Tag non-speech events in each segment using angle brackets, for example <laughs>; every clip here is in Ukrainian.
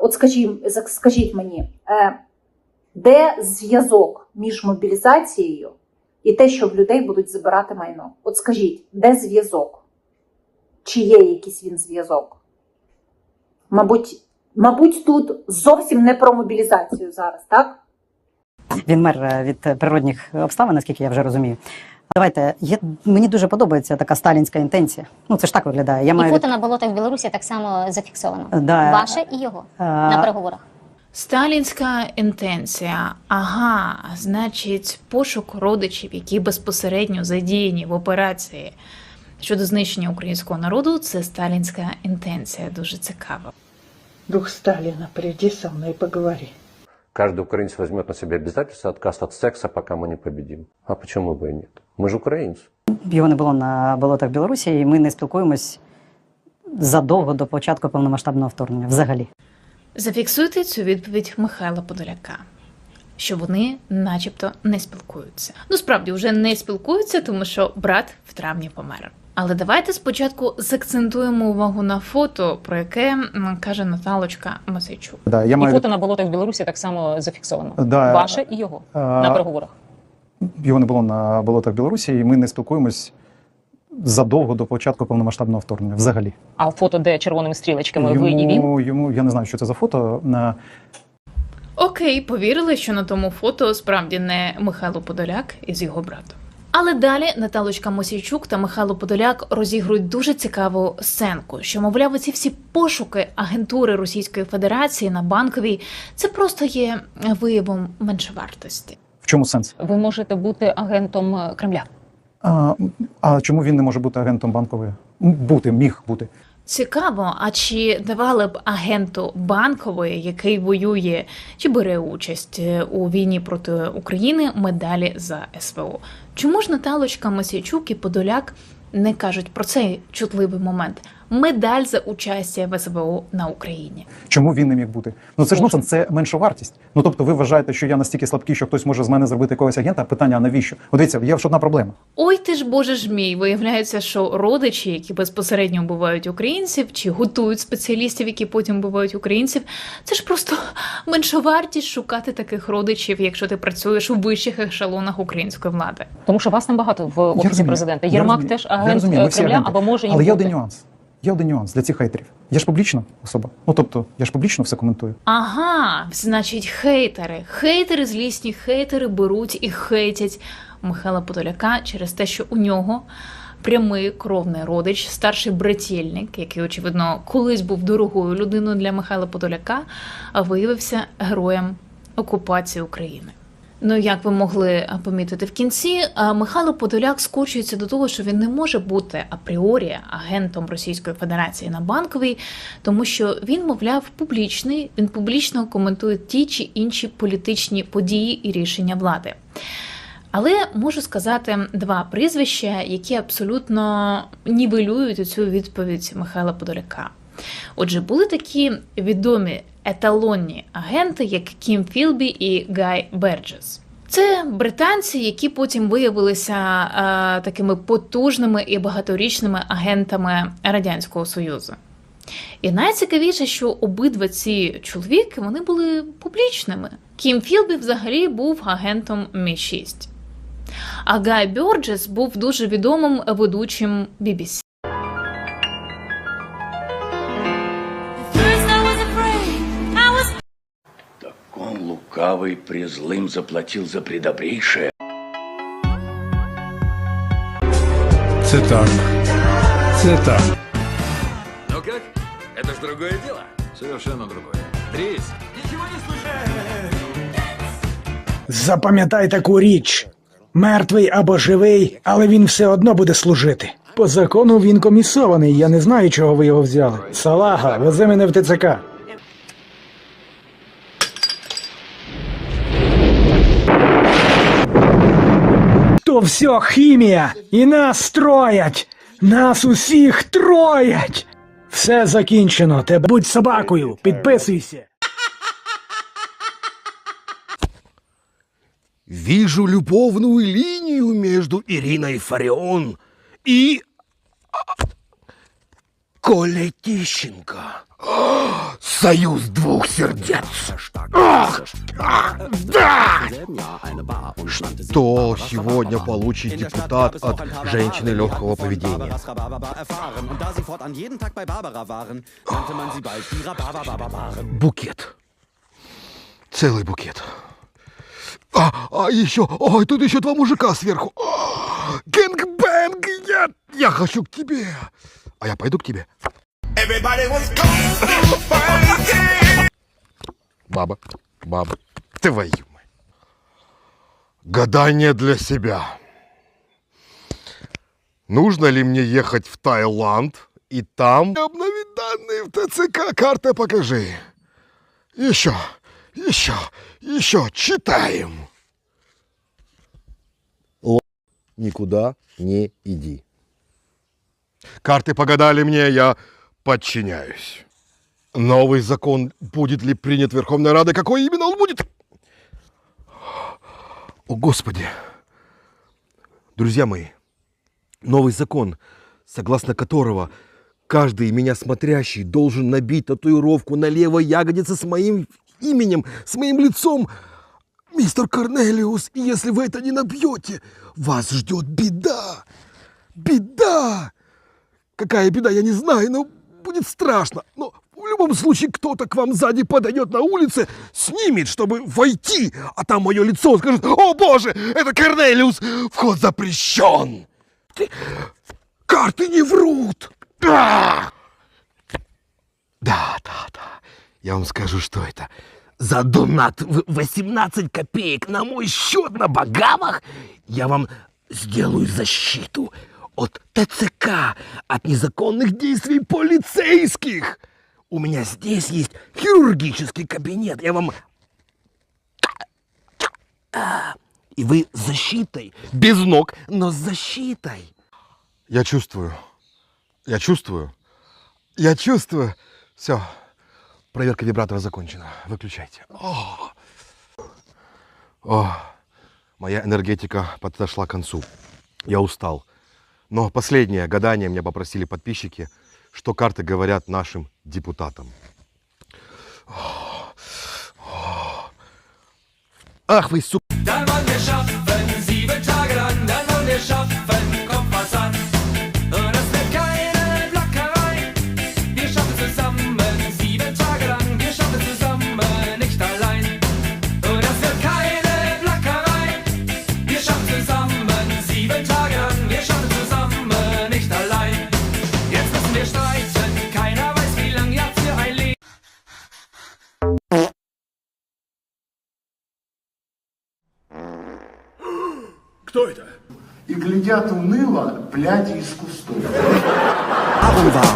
от скажіть, скажіть мені, е, де зв'язок між мобілізацією і те, що в людей будуть забирати майно? От скажіть, де зв'язок? Чи є якийсь він зв'язок? Мабуть, мабуть, тут зовсім не про мобілізацію зараз, так? Він мер е, від е, природних обставин, наскільки я вже розумію. Давайте, я, мені дуже подобається така сталінська інтенція. Ну, це ж так виглядає. Я І маю фото від- на болотах в Білорусі так само зафіксовано. Да. Ваше і його Е, на переговорах. Сталінська інтенція. Ага, значить, пошук родичів, які безпосередньо задіяні в операції щодо знищення українського народу, це сталінська інтенція. Дуже цікаво. Дух Сталина, приди со мной и поговори. Каждый украинец возьмет на себя обязательство отказ от секса, пока мы не победим. А почему бы и нет? Мы же украинцы. Його не було на болотах Білорусі, і ми не спілкуємось задовго до початку повномасштабного вторгнення взагалі. Зафіксуйте цю відповідь Михайла Подоляка. Що вони, начебто, не спілкуються. Ну справді вже не спілкуються, тому що брат в травні помер. Але давайте спочатку закцентуємо увагу на фото, про яке каже Наталочка Масейчук. Да, я І фото на болотах в Білорусі так само зафіксовано. Да. Ваше і його А, на переговорах. його не було на болотах Білорусі, і ми не спілкуємось задовго до початку повномасштабного вторгнення. Взагалі. А фото, де червоними стрілочками ви і він. йому, йому я не знаю, що це за фото. На Окей, повірили, що на тому фото справді не Михайло Подоляк із його братом. Але далі Наталочка Мосійчук та Михайло Подоляк розігрують дуже цікаву сценку, що, мовляв, ці всі пошуки агентури Російської Федерації на банковій це просто є виявом меншовартості. в чому сенс? Ви можете бути агентом е, Кремля. А, а чому він не може бути агентом банкової? Бути, міг бути. Цікаво, а чи давали б агенту банкової, який воює чи бере участь е, у війні проти України, медалі за СВО? Чому ж Наталочка Масійчук і Подоляк не кажуть про цей чутливий момент? Медаль за участя в СВО на Україні. Чому він не міг бути? Ну це ж нонсенс, це менша вартість. Ну тобто, ви вважаєте, що я настільки слабкий, що хтось може з мене зробити якогось агента? Питання, а навіщо? От дивіться, є ж одна проблема. Ой, ти ж боже ж мій. Виявляється, що родичі, які безпосередньо вбивають українців, чи готують спеціалістів, які потім вбивають українців, це ж просто меншовартість шукати таких родичів, якщо ти працюєш у вищих ешелонах української влади. Тому що вас там багато в офісі президента. я Єрмак теж агент е, Кремля або може їм Але є один нюанс. Є один нюанс для цих хейтерів. Я ж публічна особа. Ну тобто, я ж публічно все коментую. Ага, значить, хейтери. Хейтери, злісні хейтери беруть і хейтять Михайла Подоляка через те, що у нього прямий кровний родич, старший брательник, який, очевидно, колись був дорогою людиною для Михайла Подоляка, а виявився героєм окупації України. Ну, як ви могли помітити в кінці, Михайло Подоляк скочується до того, що він не може бути апріорі агентом Російської Федерації на банковій, тому що він, мовляв, публічний, він публічно коментує ті чи інші політичні події і рішення влади. Але можу сказати два прізвища, які абсолютно нівелюють цю відповідь Михайла Подоляка. Отже, були такі відомі еталонні агенти, як Кім Філбі і Гай Берджес. Це британці, які потім виявилися е, такими потужними і багаторічними агентами Радянського Союзу. І найцікавіше, що обидва ці чоловіки вони були публічними. Кім Філбі взагалі був агентом Мі 6 а Гай Бьорджес був дуже відомим ведучим BBC. лукавый презлым заплатил за предобрейшее. Це так. Це так. Ну как? Это ж другое дело. Совершенно другое. Дрись. Запам'ятай таку річ. Мертвий або живий, але він все одно буде служити. По закону він комісований, я не знаю, чого ви його взяли. Салага, вези мене в ТЦК. То все хімія, і нас строять! Нас усіх троять! Все закінчено, тебе будь собакою, підписуйся. Вижу любовную линию между Ириной Фарион и... Коля Тищенко. Союз двух сердец. Ах, да! Что сегодня получит депутат от женщины легкого поведения? Букет. Целый букет. А, а еще, ой, тут еще два мужика сверху. Гэнг-бэнг, я, я хочу к тебе. А я пойду к тебе. Баба, баба, твою мать. Гадание для себя. Нужно ли мне ехать в Таиланд и там обновить данные в ТЦК? Карта покажи. Еще, еще, еще читаем. Никуда не иди. Карты погадали мне, я подчиняюсь. Новый закон будет ли принят Верховной Радой? Какой именно он будет? О, Господи! Друзья мои, новый закон, согласно которого каждый меня смотрящий должен набить татуировку на левой ягодице с моим именем, с моим лицом. Мистер Корнелиус, если вы это не набьете, вас ждет беда. Беда! Какая беда, я не знаю, но будет страшно. Но в любом случае кто-то к вам сзади подойдет на улице, снимет, чтобы войти, а там мое лицо скажет, о боже, это Корнелиус, вход запрещен. Ты- Карты не врут. Да, да, да. Я вам скажу, что это. За донат в 18 копеек на мой счет на Багамах я вам сделаю защиту от ТЦК, от незаконных действий полицейских. У меня здесь есть хирургический кабинет. Я вам... И вы защитой. Без ног, но с защитой. Я чувствую. Я чувствую. Я чувствую. Все. Проверка вибратора закончена. Выключайте. О, О, моя энергетика подошла к концу. Я устал. Но последнее гадание меня попросили подписчики, что карты говорят нашим депутатам. Ах вы, schaffen, Кто это? И глядят уныло, глядя из кустов. Warum war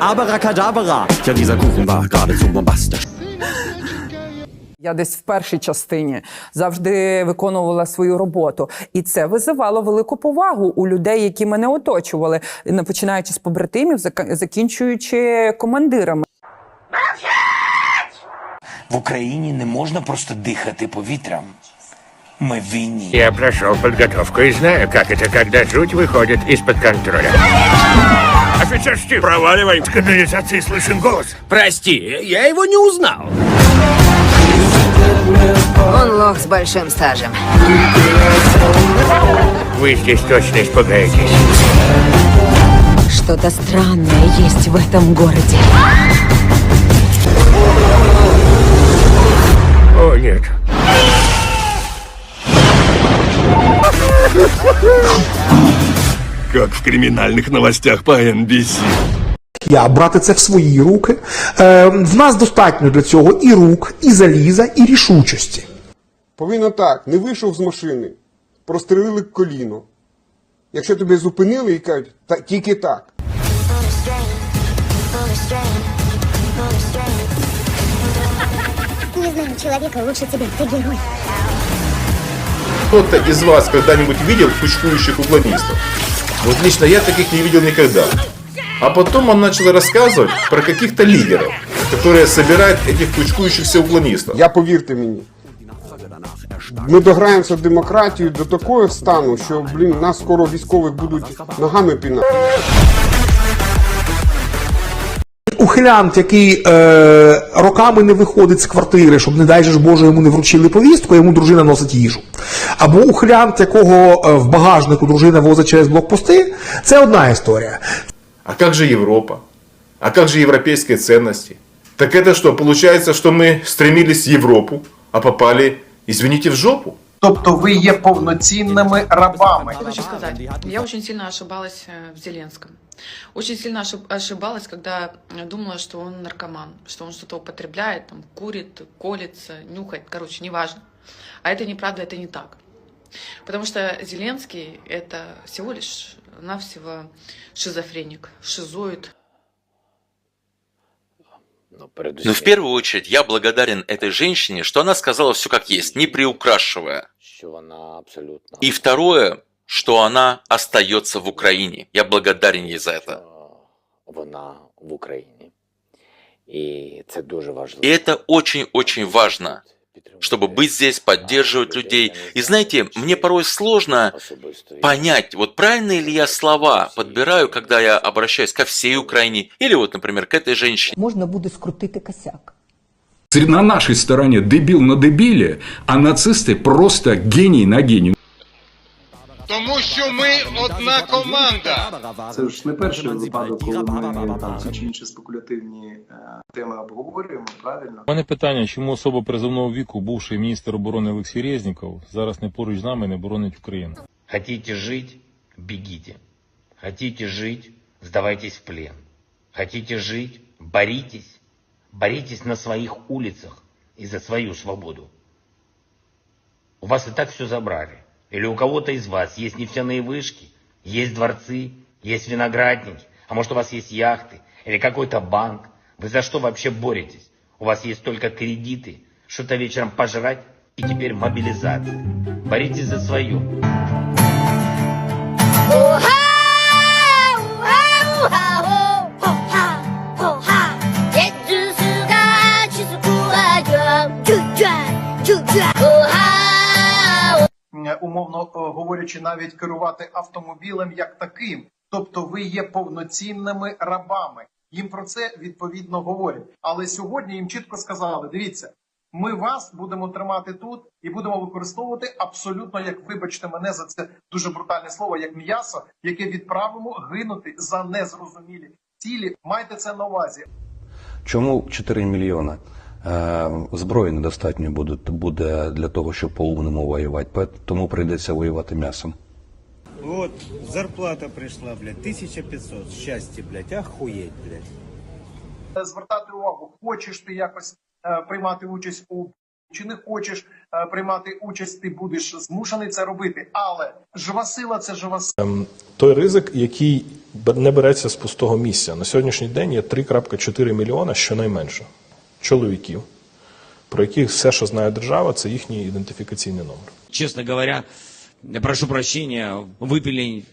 Abracadabra? Ja, dieser Kuchen war geradezu bombastisch. Я десь в першій частині завжди виконувала свою роботу, і це визивало велику повагу у людей, які мене оточували, не починаючи з побратимів, закінчуючи командирами. В Україні не можна просто дихати повітрям. Ми в. Я прошел подготовку и знаю, как это, когда жуть выходит из-под контроля. Офицер Штиль, проваливай. В канализации слышен голос. Прости, я его не узнал. Он лох с большим стажем. Вы здесь точно испугаетесь. Что-то странное есть в этом городе. Как в криминальных новостях по NBC. Я брати це в свої руки. Е, в нас достатньо для цього і рук, і заліза, і рішучості. Повинно так, не вийшов з машини, прострелили коліно. Якщо тебе зупинили і кажуть, та тільки так. Не знаю человека лучше тебя, ты герой Кто-то из вас когда-нибудь видел кучкующих уклонистов? Вот лично я таких не видел никогда. А потом он начал рассказывать про каких-то лидеров, которые собирают этих кучкующихся уклонистов. Я повірте мені. Ми дограємося в демократію до такого стану, що блін, нас скоро військових будуть ногами пінати. ухилянт, який е, роками не виходить з квартири, щоб, не дай же ж Боже, йому не вручили повістку, а йому дружина носить їжу. Або ухилянт, якого е, в багажнику дружина возить через блокпости, це одна історія. А как же Европа? А как же европейские ценности? Так это что, получается, что мы стремились в Европу, а попали, извините, в жопу? Тобто ви є повноцінними рабами. Хочу сказать, я очень сильно ошибалась э, в Зеленском. Очень сильно ошиб- ошибалась, когда думала, что он наркоман, что он что-то употребляет, там, курит, колется, нюхает, короче, неважно. А это неправда, это не так. Потому что Зеленский — это всего лишь навсего шизофреник, шизоид. Но в первую очередь я благодарен этой женщине, что она сказала все как есть, не приукрашивая. И второе, что она остается в Украине. Я благодарен ей за это. Вона в Україні. І це дуже важливо. И это очень-очень важно, чтобы быть здесь, поддерживать людей. И знаете, мне порой сложно понять, вот правильные ли я слова подбираю, когда я обращаюсь ко всей Украине, или вот, например, к этой женщине. Можна буде скрутити косяк. На нашей стороне дебил на дебиле, а нацисты просто гений на гений. Тому що ми одна команда. Це ж не перший випадок, коли ми там ці чи інші спекулятивні е, теми обговорюємо, правильно? У мене питання, чому особа призовного віку, бувший міністр оборони Олексій Резніков, зараз не поруч з нами і не боронить Україну? Хотите жить – бегите. Хотите жить – сдавайтесь в плен. Хотите жить – боритесь. Боритесь на своих улицах и за свою свободу. У вас и так все забрали. Или у кого-то из вас есть нефтяные вышки, есть дворцы, есть виноградники, а может у вас есть яхты или какой-то банк. Вы за что вообще боретесь? У вас есть только кредиты, что-то вечером пожрать и теперь мобилизация. Боритесь за свое. Е, Умовно е, говорячи, навіть керувати автомобілем як таким. Тобто ви є повноцінними рабами. Їм про це відповідно говорять. Але сьогодні їм чітко сказали: дивіться, ми вас будемо тримати тут і будемо використовувати абсолютно, як вибачте мене за це дуже брутальне слово, як м'ясо, яке відправимо гинути за незрозумілі цілі. Майте це на увазі. Чому 4 мільйони? Е, Зброї недостатньо буде, буде для того, щоб по-умному воювати, тому прийдеться воювати м'ясом. Вот, зарплата пришла, блядь, 1500. Счастье, блядь, охуеть, блядь. Е, звертати увагу, хочеш ти якось е, приймати участь у чи не хочеш е, приймати участь, ти будеш змушений це робити. Але жива сила це жива сила. Ем, той ризик, який не береться з пустого місця. На сьогоднішній день є 3,4 мільйона щонайменше чоловіків, про яких все, що знає держава, це їхній ідентифікаційний номер. честно говоря, я прошу прощения, выпили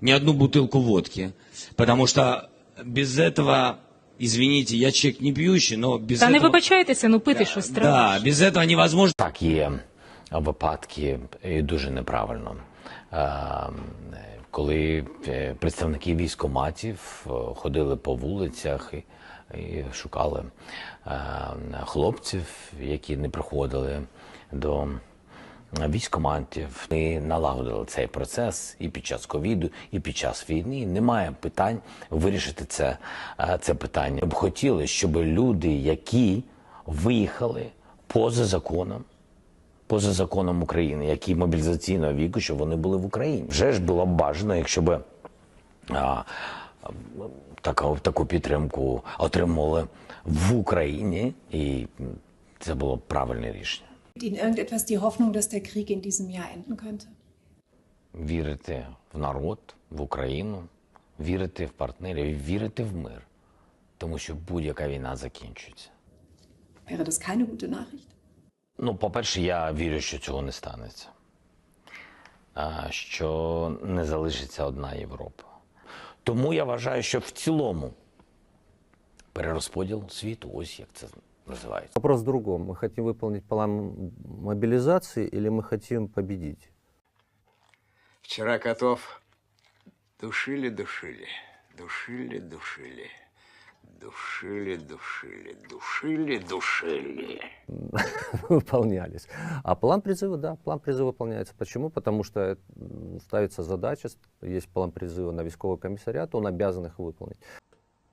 не одну бутылку водки. Потому что без этого, извините, я человек не пьющий, но без Та не этого... вибачайтеся, ну пити щось треба. Да, без этого невозможно. Так, є випадки і дуже неправильно. Коли е, представники військоматів е, ходили по вулицях і, і шукали е, хлопців, які не приходили до військоматів. Ми налагодили цей процес і під час ковіду, і під час війни. Немає питань вирішити це, це питання. Ми б хотіли, щоб люди, які виїхали поза законом, поза законом України, які мобілізаційного віку, щоб вони були в Україні. Вже ж було б бажано, якщо б а, таку, таку підтримку отримали в Україні, і це було б правильне рішення. Ihnen irgendetwas die Hoffnung, dass der Krieg in diesem Jahr enden könnte? Вірити в народ, в Україну, вірити в партнерів, вірити в мир, тому що будь-яка війна закінчується. Wäre das keine gute Nachricht? Ну, по-перше, я вірю, що цього не станеться. А, Що не залишиться одна Європа. Тому я вважаю, що в цілому перерозподіл світу, ось як це називається. Вопрос в другом. Мы хотим выполнить план мобилизации или мы хотим победить? Вчера котов душили-душили, душили-душили. Душили, душили, душили, душили. <laughs> выполнялись. А план призыва, да, план призыва выполняется. Почему? Потому что м, ставится задача, есть план призыва на військовый комиссариат, он обязан их выполнить.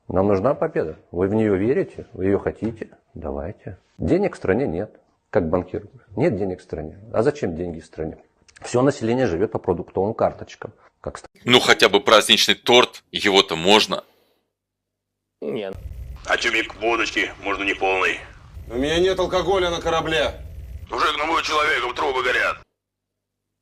Нам нужна победа. Вы в нее верите? Вы ее хотите? Давайте. Денег в стране нет. Как банкир. Нет денег в стране. А зачем деньги в стране? Все население живет по продуктовым карточкам. Как Ну хотя бы праздничный торт, его-то можно. Нет. А тюбик водочки, можно не полный. У меня нет алкоголя на корабле. Уже к новому человеку трубы горят.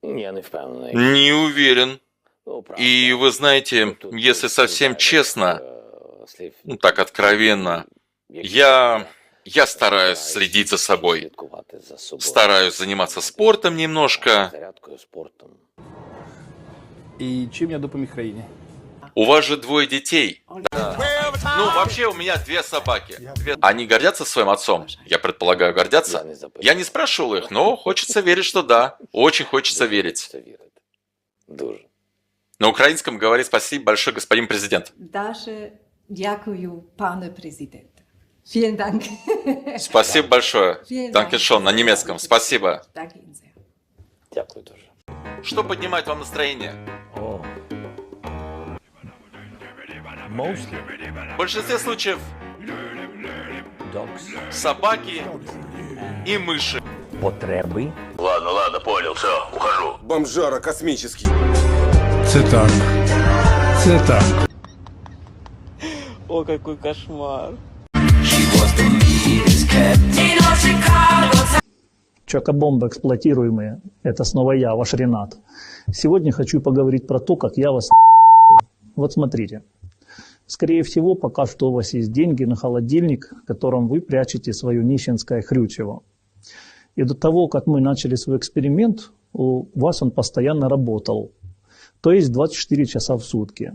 Я не впевнений. Не уверен. Ну, правда. И вы знаете, Тут если совсем добавить, честно, э, слив- ну так откровенно, який я, я стараюсь следить за собой. слідкувати за собою. Стараюсь заниматься спортом немножко. Зарядкою, спортом. І чим я допоміг країні? У вас же двое детей. Да. Ну, вообще у меня две собаки. Две- Они гордятся своим отцом? Я предполагаю, гордятся. Я не запитав. Я не спрашивал их, но хочется верить, что да. Очень хочется верить. На украинском говорит спасибо большое, господин президент. Даже дякую, пане президент. Vielen Dank. Спасибо большое. Vielen Dank. Данкишон на немецком. Спасибо. Danke. Дякую дуже. Что поднимает вам настроение? О. В большинстве случаев Dogs. собаки и мыши. Потреби. Ладно, ладно, понял, все, ухожу. Бомжара космический. Це так. Це так. О, какой кошмар. Чакобомбы эксплуатируемые. Это снова я, ваш Ренат. Сегодня хочу поговорить про то, как я вас Вот смотрите. Скорее всего, пока что у вас есть деньги на холодильник, в котором вы прячете свое нищенское хрючево. И до того, как мы начали свой эксперимент, у вас он постоянно работал. То есть 24 часа в сутки.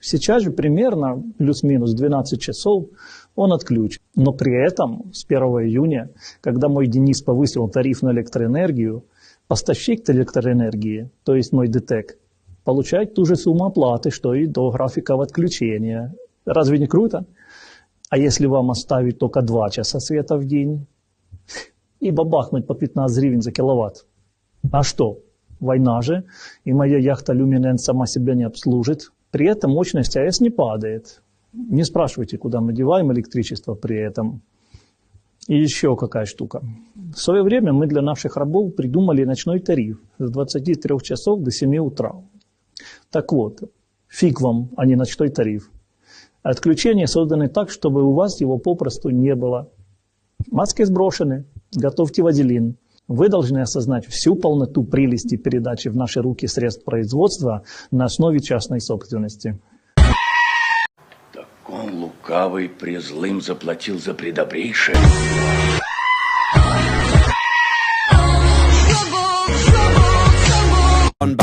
Сейчас же примерно плюс-минус 12 часов он отключен. Но при этом с 1 июня, когда мой Денис повысил тариф на электроэнергию, поставщик электроэнергии, то есть мой ДТЭК, получает ту же сумму оплаты, что и до графика отключения. Разве не круто? А если вам оставить только 2 часа света в день и бабахнуть по 15 гривен за киловатт? А что? Война же, и моя яхта Люминен сама себя не обслужит. При этом мощность АЭС не падает. Не спрашивайте, куда мы деваем электричество при этом. И еще какая штука. В свое время мы для наших рабов придумали ночной тариф с 23 часов до 7 утра. Так вот, фиг вам, а не ночной тариф. Отключения созданы так, чтобы у вас его попросту не было. Маски сброшены, готовьте вазелин. Вы должны осознать всю полноту прелести передачи в наши руки средств производства на основе частной собственности. Он лукавый презлым заплатил за предобрейшее.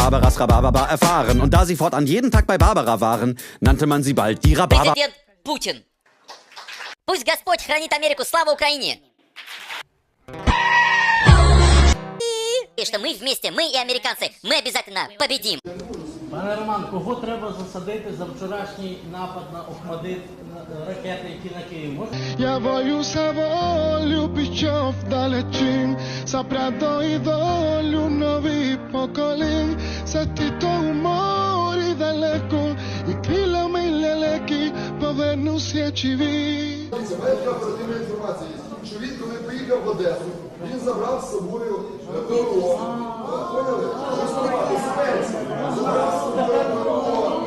Barbaras Rhabarber erfahren. Und da sie fortan jeden Tag bei Barbara waren, nannte man sie bald die Rhabarber. Президент Путин. Пусть Господь хранит Америку. Слава Украине! И что мы вместе, мы и американцы, мы обязательно победим. Пане Роман, кого треба засадити за вчорашній напад на Охмадит, на ракети, які на Київ? Можна? Я боюся волю пічов далечінь, Сапрядо і долю нові поколінь, Сетіто у морі далеко, і крилами лелеки повернуся чиві. Дивіться, в мене оперативна інформація є, що він, коли поїхав в Одесу, він забрав з собою ПВО. Поняли? Виступати з. Забрав з собою ПВО.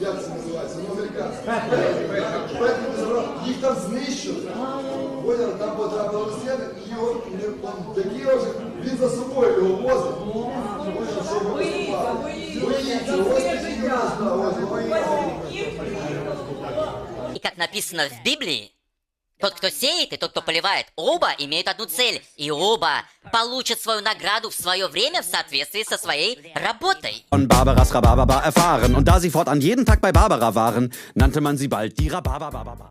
Як це називається? Ну, американське. Їх там знищили. Поняли? Там потрапили росіяни, і його он вже, він за собою його возив. Поняли, щоб виступати. Боїться, ось такі у написано в Библии, тот, кто сеет, и тот, кто поливает, оба имеют одну цель. И оба получат свою награду в свое время в соответствии со своей работой. Von Barbaras Rhabarber erfahren. Und da sie fortan jeden Tag bei Barbara waren, nannte man sie bald die Rhabarber.